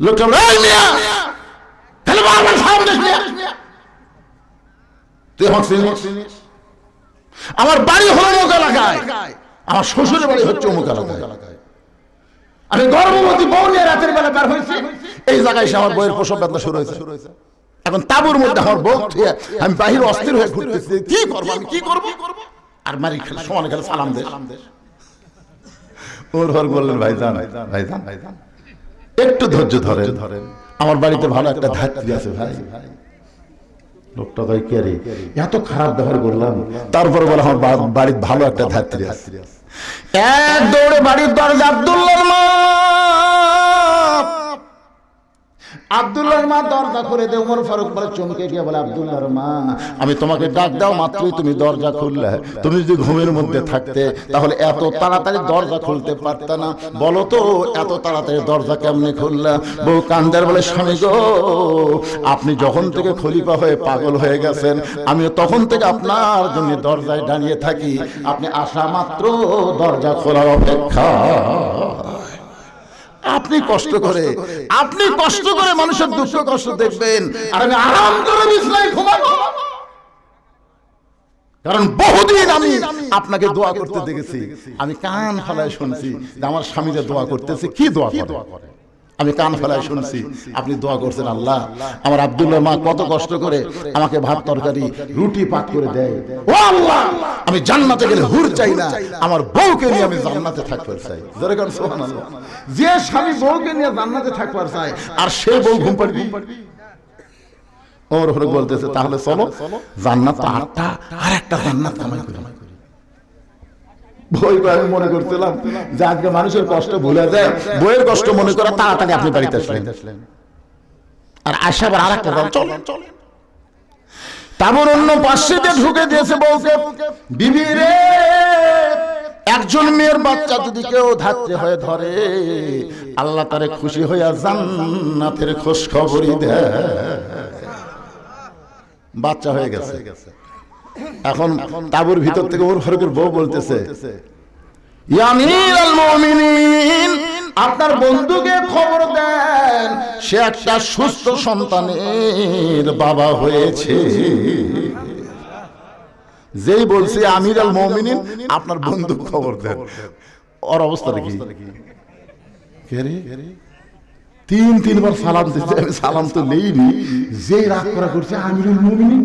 লোকটা বলে, "এই মিয়া, তাহলে বারবার সামনে দেশ মিয়া। তুই আমাকে চিনিস? আমার বাড়ি হলো অমুক এলাকায় আমার শ্বশুরের বাড়ি হচ্ছে অমুক এলাকায়। আমি গর্ভবতী বউ নিয়ে রাতের বেলা বের হয়েছি এই জায়গায় এসে আমার বইয়ের প্রসব ব্যথা শুরু হয়েছে। এখন তাবুর মধ্যে আমার বউ আমি বাহির অস্থির হয়ে ঘুরতেছি। কি করব আমি? কি করব? আর মারি খেলে সমানে খেলে সালাম দে। ওর ঘর বললেন ভাই যান ভাই যান ভাই যান একটু ধৈর্য ধরেন। ধরেন। আমার বাড়িতে ভালো একটা ধাত্রী আছে ভাই। লোকটা ভাই কে রে? এত খারাপ ব্যবহার করলাম। তারপর বলে আমার বাড়ির ভালো একটা ধাত্রী আছে। এক দৌড়ে বাড়ির দরজা আব্দুল্লাহর আব্দুল্লাহর মা দরজা করে দে উমর ফারুক বলে চমকে গিয়ে বলে, আব্দুল্লাহর মা, আমি তোমাকে ডাক দাও মাত্রই তুমি দরজা খুললে। তুমি যদি ঘুমের মধ্যে থাকতে, তাহলে এত তাড়াতাড়ি দরজা খুলতে পারতে না। বলো তো, এত তাড়াতাড়ি দরজা কেমনে খুললা? বউ কান্দার বলে, স্বামী গো, আপনি যখন থেকে খলিফা হয়ে পাগল হয়ে গেছেন আমি তখন থেকে আপনার জন্য দরজায় দাঁড়িয়ে থাকি। আপনি আসা মাত্র দরজা খোলার অপেক্ষা। আপনি কষ্ট করে আপনি কষ্ট করে মানুষের দুঃখ কষ্ট দেখবেন আর আমি আরাম করে বিছনায় ঘুমাবো। কারণ বহুদিন আমি আপনাকে দোয়া করতে দেখেছি। আমি কান ফলায় শুনছি যে আমার স্বামীরা দোয়া করতেছে কি দোয়া করে? আমি কান ফেলায় শুনছি। আপনি দোয়া করছেন আল্লাহ। আমার আব্দুল্লাহ মা কত কষ্ট করে আমাকে ভাত তরকারি, রুটি পাক করে দেয়। ও আল্লাহ! আমি জান্নাতে গেলে হুর চাই না। আমার বউকে নিয়ে আমি জান্নাতে থাকতে চাই। জোরে কোন, সুবহানাল্লাহ। যে স্বামী বউকে নিয়ে জান্নাতে থাকতে চায়, আর সে বউ ঘুম পাড়বি? ওর হরে বলতেছে, তাহলে চলো, জান্নাত আটটা, আর একটা জান্নাত কামাই করি বই আমি মনে করছিলাম যে আজকে মানুষের কষ্ট ভুলে যায়, বইয়ের কষ্ট মনে তাড়াতাড়ি আপনি বাড়িতে আসলেন। আর আসা আবার আর একটা তারপর অন্য পাশে ঢুকে দিয়েছে বউকে, বিবি রে, একজন মেয়ের বাচ্চা যদি কেউ ধাত্রে হয়ে ধরে, আল্লাহ তারে খুশি হইয়া জান্নাতের খোঁজ খবরই দেয়। বাচ্চা হয়ে গেছে। এখন তাবুর ভিতর থেকে ওর ফারুকের বউ বলতেছে আপনার বন্ধুকে খবর দেন, সে একটা সুস্থ সন্তানের বাবা হয়েছে। যেই বলছে আমির আল মমিনিন, আপনার বন্ধু খবর দেন। ওর কে রে? তিন, তিনবার সালাম দিচ্ছে আমি সালাম তো নেইনি। যে রাগ করা করছে আমিরুল মুমিনিন,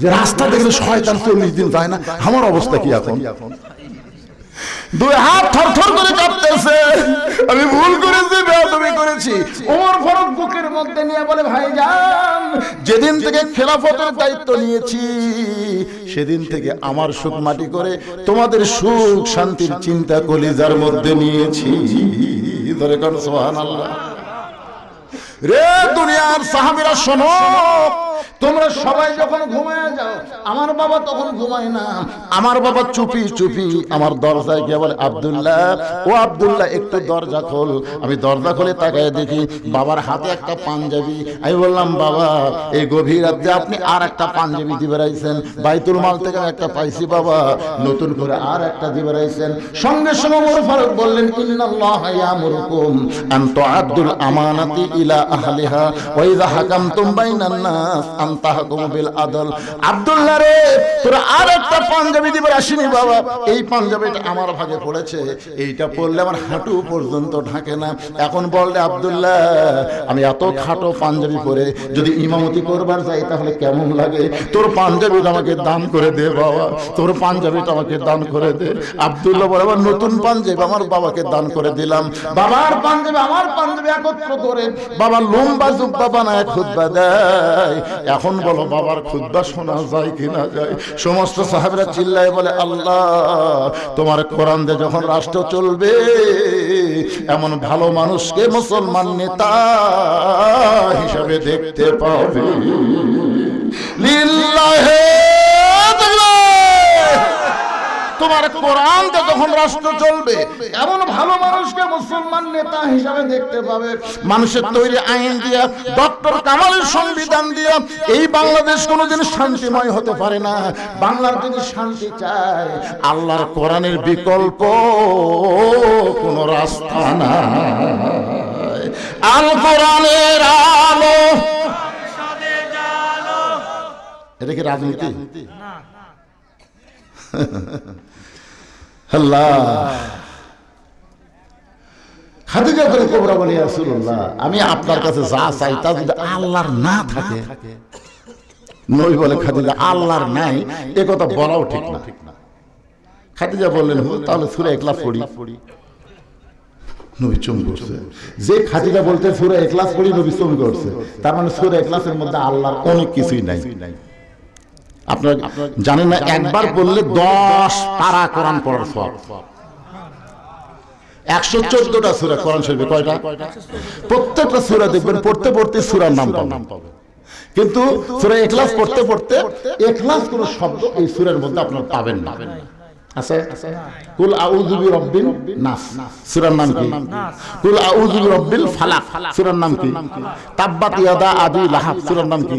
যে রাস্তা দেখলে শয়তান চল্লিশ দিন যায় না, আমার অবস্থা কি এখন? দুই হাত করে কাঁপতেছে। আমি ভুল করেছি, বেয়াদবি করেছি। ওমর ফারুক বুকের মধ্যে নিয়ে বলে ভাইজান যেদিন থেকে খেলাফতের দায়িত্ব নিয়েছি, সেদিন থেকে আমার সুখ মাটি করে তোমাদের সুখ শান্তির চিন্তা কলিজার মধ্যে নিয়েছি। ধরে কর সুবহানাল্লাহ। রে দুনিয়ার সাহাবিরা শোনো। তোমরা সবাই যখন ঘুমায় যাও, আমার বাবা তখন ঘুমায় না। আমার বাবা চুপি চুপি আমার দরজায় গিয়ে বলে, আব্দুল্লাহ, ও আব্দুল্লাহ, একটু দরজা খোল। আমি দরজা খুলে তাকায় দেখি বাবার হাতে একটা পাঞ্জাবি। আমি বললাম, বাবা, এই গভীর রাতে আপনি আর একটা পাঞ্জাবি দিবে রাইছেন বাইতুল মাল থেকে একটা পাইছি, বাবা। নতুন করে আর একটা দিবে রাইছেন সঙ্গে সঙ্গে ওমর ফারুক বললেন, ইন্নাল্লাহ ইয়ামুরুকুম আন তুআদ্দুল আমানাতি ইলা আহলিহা ওয়া ইযা হাকামতুম বাইনান নাস আমি এত খাটো পাঞ্জাবি পরে যদি ইমামতি করবার যাই তাহলে কেমন লাগে? তোর পাঞ্জাবিটা আমাকে দান করে দে বাবা। তোর পাঞ্জাবিটা আমাকে দান করে দে। আব্দুল্লাহ বলে, আমার নতুন পাঞ্জাবি আমার বাবাকে দান করে দিলাম। বাবার পাঞ্জাবি আমার পাঞ্জাবি একত্র করে। বাবা লম্বা জুব্বা বানায় খুদ্া দেয়। এখন বলো বাবার খুদ্া শোনা যায় কি না যায়? সমস্ত সাহেবরা চিল্লায় বলে, আল্লাহ, তোমার কোরআন দে যখন রাষ্ট্র চলবে, এমন ভালো মানুষকে মুসলমান নেতা হিসাবে দেখতে পাবে। লিল্লাহে তোমার কোরআন যখন রাষ্ট্র চলবে এমন ভালো মানুষকে মুসলমান নেতা হিসাবে দেখতে পাবে। মানুষের তৈরি আইন দিয়া ডক্টর কামালের সংবিধান দিয়া এই বাংলাদেশ কোনোদিন শান্তিময় হতে পারে না। বাংলার যদি শান্তি চায় আল্লাহর কোরআনের বিকল্প কোন রাস্তা নাই। আল কোরআনের আলো। এটা কি রাজনীতি? খাদিজা করে কোবরা বলে আমি আপনার কাছে যা চাই তা যদি আল্লাহর না থাকে। নই বলে, খাদিজা, আল্লাহর নাই, এ কথা বলাও ঠিক না। খাদিজা বললেন তাহলে সূরা ইখলাস পড়ি। চুম করছে। যে খাদিজা বলতে সূরা ইখলাস পড়ি, নবী চুম করছে। তার মানে সূরা ইখলাসের মধ্যে আল্লাহর অনেক কিছুই নাই। আপনার জানেন না একবার বললে দশ পারা কোরআন পড়ার সব। একশো চোদ্দটা সুরা কোরআন শরীফে কয়টা? প্রত্যেকটা সুরা দেখবেন পড়তে পড়তে সুরার নাম পাবেন। কিন্তু সুরা এখলাস পড়তে পড়তে এখলাস কোন শব্দ এই সুরের মধ্যে আপনার পাবেন না। আছে? কুল আউযু বিরাব্বিন নাস। সূরার নাম কি? কুল আউযু বিরাব্বিল ফালাক। সূরার নাম কি? তাব্বাত ইয়াদা আবি লাহাব। সূরার নাম কি?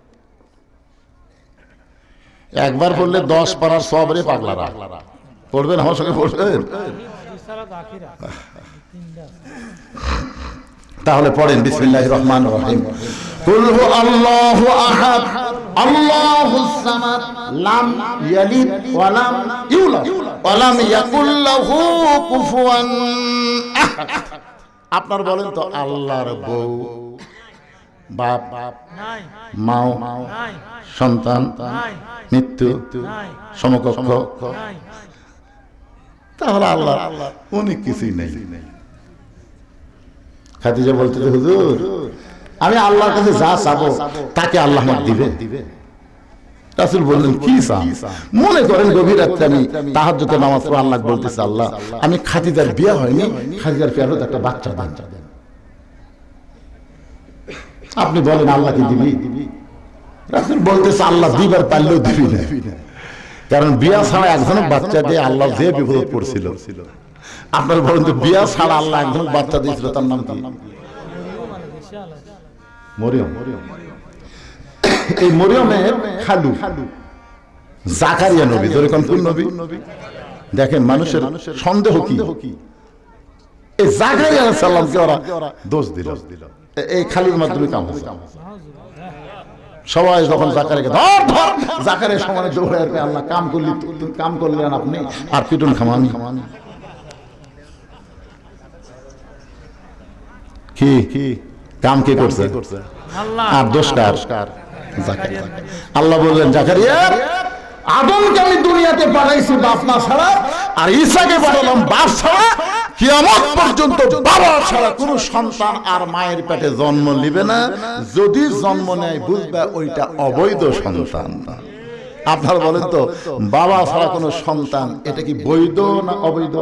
একবার পড়লে দশ পারার সবরে পাগলারা। পড়বেন, আমার সঙ্গে পড়বেন? তাহলে পড়েন, বিসমিল্লাহির রহমানির রহিম। আপনার বলেন তো, আল্লাহর বউ বাপ নাই মাও নাই সন্তান নাই মৃত্যু নাই সমকক্ষ। নাই তাহলে আল্লাহ অনেক কিছুই নেই। খাদিজা বলতে যে, হুজুর আমি আল্লাহর কাছে যা চাবো তাকে আল্লাহ আমার দিবে? রাসুল বললেন কি চান মনে করেন গভীর রাত্রে আমি তাহাজ্জুদের নামাজ পড়ে আল্লাহ বলতেছে আল্লাহ আমি খাদিজার বিয়ে হয়নি খাদিজার পেয়ারত একটা বাচ্চা দেন। আপনি বলেন আল্লাহ কি দিবি? রাসুল বলতেছে, আল্লাহ দিবার পারলেও দিবি না। কারণ বিয়া ছাড়া একজন বাচ্চা দিয়ে আল্লাহ যে বিপদ পড়ছিল। আপনার বলেন তো, বিয়া ছাড়া আল্লাহ একজন বাচ্চা দিয়েছিল, তার নাম কি? মরিয়ম। এই মরিয়মের খালু, জাকারিয়া নবী যেরকম কোন নবী? দেখেন মানুষের সন্দেহ কি? এই জাকারিয়া সাল্লামকে ওরা দোষ দিল। এ- এই খালির মাধ্যমে কাম হয়েছে সবাই যখন ধর ধর জাকারের সমানে দৌড়ে আর আল্লাহ কাম করলি কাম করলেন আপনি আর পিটুন খামানি। কি? কি? কাম কে করছে? আর দোষ কার আল্লাহ বললেন জাকারিয়া আদমকে আমি দুনিয়াতে পাঠাইছি বাপ মা ছাড়া আর ঈসাকে পাঠালাম বাপ ছাড়া কিয়ামত পর্যন্ত বাবা ছাড়া কোনো সন্তান আর মায়ের পেটে জন্ম নিবে না। যদি জন্ম নেয় বুঝবে ওইটা অবৈধ সন্তান। আপনারা বলেন তো, বাবা ছাড়া কোনো সন্তান, এটা কি বৈধ না অবৈধ?